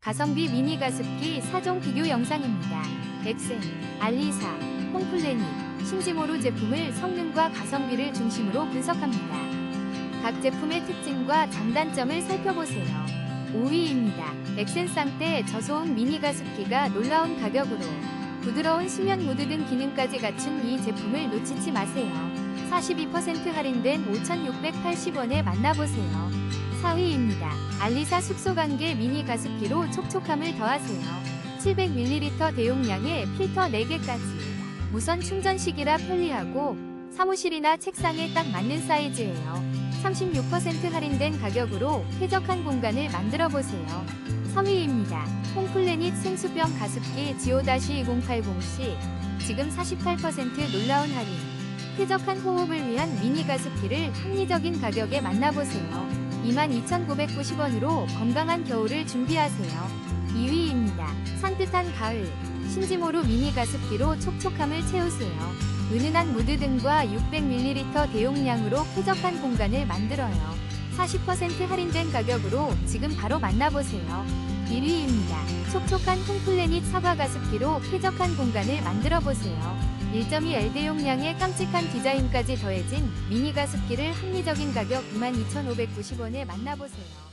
가성비 미니 가습기 4종 비교 영상입니다. 엑센, 알리사, 홈플래닛, 신지모로 제품을 성능과 가성비를 중심으로 분석합니다. 각 제품의 특징과 장단점을 살펴보세요. 5위입니다. 엑센 쌍대 저소음 미니 가습기가 놀라운 가격으로 부드러운 수면 모드 등 기능까지 갖춘 이 제품을 놓치지 마세요. 42% 할인된 5,680원에 만나보세요. 4위입니다. 알리사 숙소관계 미니 가습기로 촉촉함을 더하세요. 700ml 대용량에 필터 4개까지. 무선 충전식이라 편리하고 사무실이나 책상에 딱 맞는 사이즈예요. 36% 할인된 가격으로 쾌적한 공간을 만들어 보세요. 3위입니다. 홈플래닛 생수병 가습기 GO-2080C 지금 48% 놀라운 할인. 쾌적한 호흡을 위한 미니 가습기를 합리적인 가격에 만나보세요. 22,990원으로 건강한 겨울을 준비하세요. 2위입니다. 산뜻한 가을. 신지모로 미니 가습기로 촉촉함을 채우세요. 은은한 무드 등과 600ml 대용량으로 쾌적한 공간을 만들어요. 40% 할인된 가격으로 지금 바로 만나보세요. 1위입니다. 촉촉한 홈플래닛 사과 가습기로 쾌적한 공간을 만들어보세요. 1.2L 대용량의 깜찍한 디자인까지 더해진 미니 가습기를 합리적인 가격 22,590원에 만나보세요.